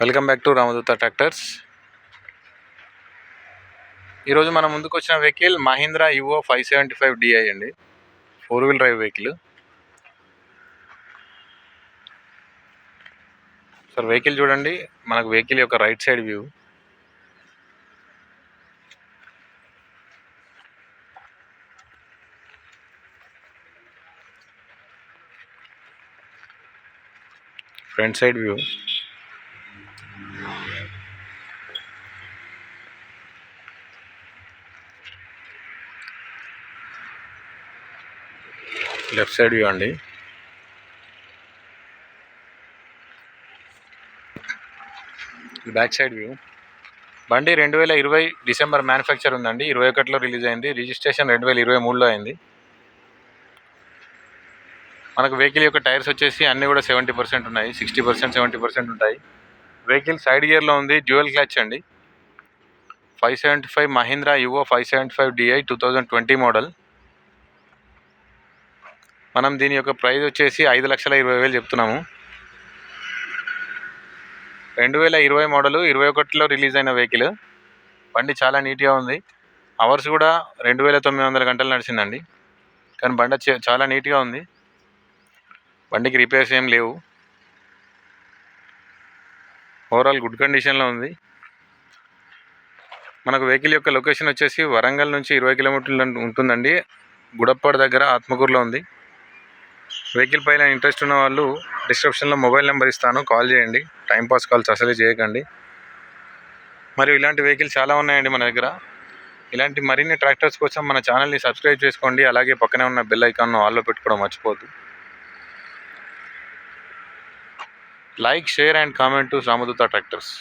Welcome back to Ramadoota tractors. ఈరోజు మన ముందుకు వచ్చిన vehicle Mahindra Yuvo five seventy five DI అండి. Four wheel drive vehicle sir vehicle చూడండి. మనకు వెహికల్ యొక్క right side view front side view left side view అండి. Back side view. బండి రెండు వేల ఇరవై డిసెంబర్ మ్యానుఫ్యాక్చర్ ఉందండి. ఇరవై ఒకటిలో రిలీజ్ అయింది. రిజిస్ట్రేషన్ రెండు వేల ఇరవై మూడులో అయింది. మనకు వెహికల్ యొక్క టైర్స్ వచ్చేసి అన్నీ కూడా సెవెంటీ పర్సెంట్ ఉన్నాయి. సిక్స్టీ పర్సెంట్ సెవెంటీ పర్సెంట్ ఉంటాయి. వెహికల్ సైడ్ గియర్లో ఉంది డ్యూయల్ క్లచ్ అండి. Five seventy five Mahindra Yuvo five seventy five DI two thousand twenty model. మనం దీని యొక్క ప్రైస్ వచ్చేసి ఐదు లక్షల ఇరవై వేలు చెప్తున్నాము. రెండు వేల ఇరవై మోడలు ఇరవై ఒకటిలో రిలీజ్ అయిన వెహికల్. బండి చాలా నీట్గా ఉంది. అవర్స్ కూడా రెండు వేల తొమ్మిది వందల గంటలు నడిచిందండి. కానీ బండి చాలా నీట్గా ఉంది. బండికి రిపేర్స్ ఏం లేవు. ఓవరాల్ గుడ్ కండిషన్లో ఉంది. మనకు వెహికల్ యొక్క లొకేషన్ వచ్చేసి వరంగల్ నుంచి ఇరవై కిలోమీటర్లు ఉంటుందండి. గుడప్పాడు దగ్గర ఆత్మకూరులో ఉంది. వెహికల్ పైన ఇంట్రెస్ట్ ఉన్న వాళ్ళు డిస్క్రిప్షన్లో మొబైల్ నెంబర్ ఇస్తాను. కాల్ చేయండి. టైంపాస్ కాల్స్ అసలే చేయకండి. మరియు ఇలాంటి వెహికల్ చాలా ఉన్నాయండి మన దగ్గర. ఇలాంటి మరిన్ని ట్రాక్టర్స్ కోసం మన ఛానల్ని సబ్స్క్రైబ్ చేసుకోండి. అలాగే పక్కనే ఉన్న బెల్ ఐకాన్ను ఆల్లో పెట్టుకోవడం మర్చిపోద్దు like share and comment to Ramadoota tractors